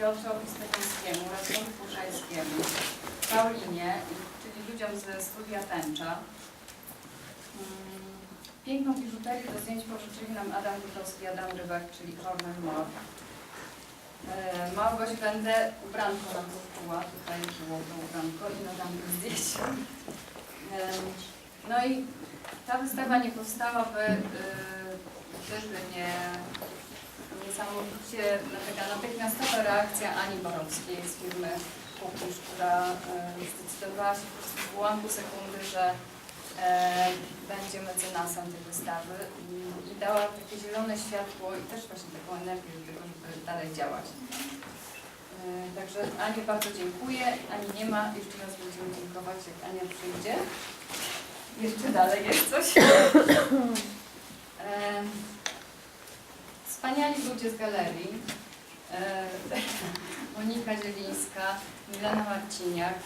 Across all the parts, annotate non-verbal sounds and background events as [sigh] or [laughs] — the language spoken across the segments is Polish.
Piotrowi Stefańskiemu, Radkowi Puszajskiemu, Paulinie, czyli ludziom ze studia Tęcza. Mm, Piękną biżuterię do zdjęć pożyczyli nam Adam Gutowski, Adam Rybak, czyli Cornel Moore. E, Małgoś będę ubranko nam czuła, tutaj było to ubranko i nadam zdjęć. Em, No i ta wystawa nie powstałaby, gdyby nie niesamowicie taka natychmiastowa reakcja Ani Borowskiej z firmy Kukisz, która e, zdecydowała się w ułamku sekundy, że e, będzie mecenasem tej wystawy i, i dała takie zielone światło i też właśnie taką energię do tego, żeby dalej działać. E, Także Ani bardzo dziękuję. Ani nie ma. Jeszcze raz będziemy dziękować, jak Ania przyjdzie. Jeszcze dalej jest coś. E, Wspaniali ludzie z galerii. E, [laughs] Monika Zielińska, Milena Marciniak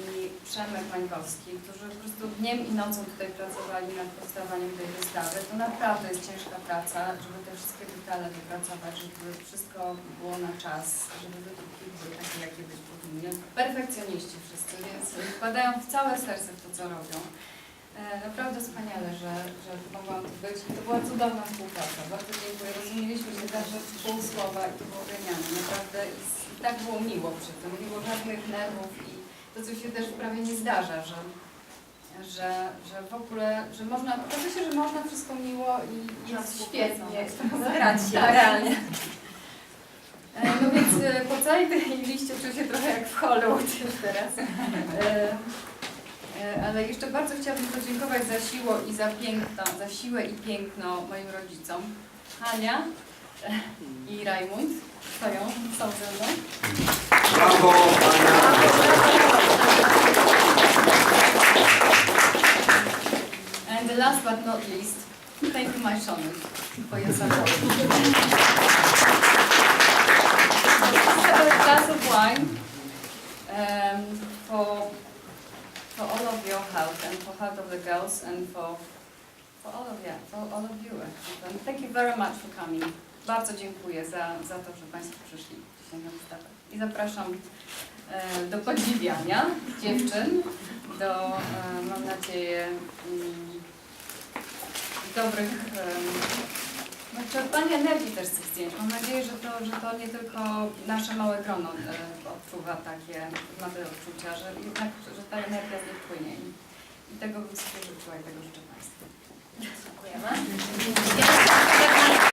i Przemek Mańkowski, którzy po prostu dniem i nocą tutaj pracowali nad powstawaniem tej wystawy. To naprawdę jest ciężka praca, żeby te wszystkie detale wypracować, żeby wszystko było na czas, żeby wydruki były takie, jakie być powinny. Perfekcjoniści wszyscy, więc wkładają w całe serce w to, co robią. E, Naprawdę wspaniale, że, że mogłam tu być i to była cudowna współpraca. Bardzo dziękuję. Rozumieliśmy się także w pół słowa i to było genialne. Naprawdę i, tak było miło przy tym. Nie było żadnych nerwów i to, co się też prawie nie zdarza, że, że, że w ogóle, że można, okazuje się, że można wszystko miło i i jest świetnie. Zgrać się, Tak. realnie. E, No więc e, po całej tej liście czuję się trochę jak w Hollywood już teraz. Ale jeszcze bardzo chciałabym podziękować za siłę i za piękno, za siłę i piękno moim rodzicom. Hania i Rajmund stoją, są ze mną. Brawo. And the last but not least, thank you my son for your support. a glass of wine um, for for all of your health and for health of the girls and for for all of yeah, for all of you. And thank you very much for coming. Bardzo dziękuję za, za to, że Państwo przyszli dzisiaj na wystawę. I zapraszam e, do podziwiania dziewczyn, do, e, mam nadzieję, mm, dobrych, em, czerpania energii też z tych zdjęć. Mam nadzieję, że to, że to nie tylko nasze małe grono e, odczuwa takie, ma te odczucia, że jednak, że ta energia z nich płynie. I, i tego bym sobie życzyła i tego życzę Państwu. Dziękujemy.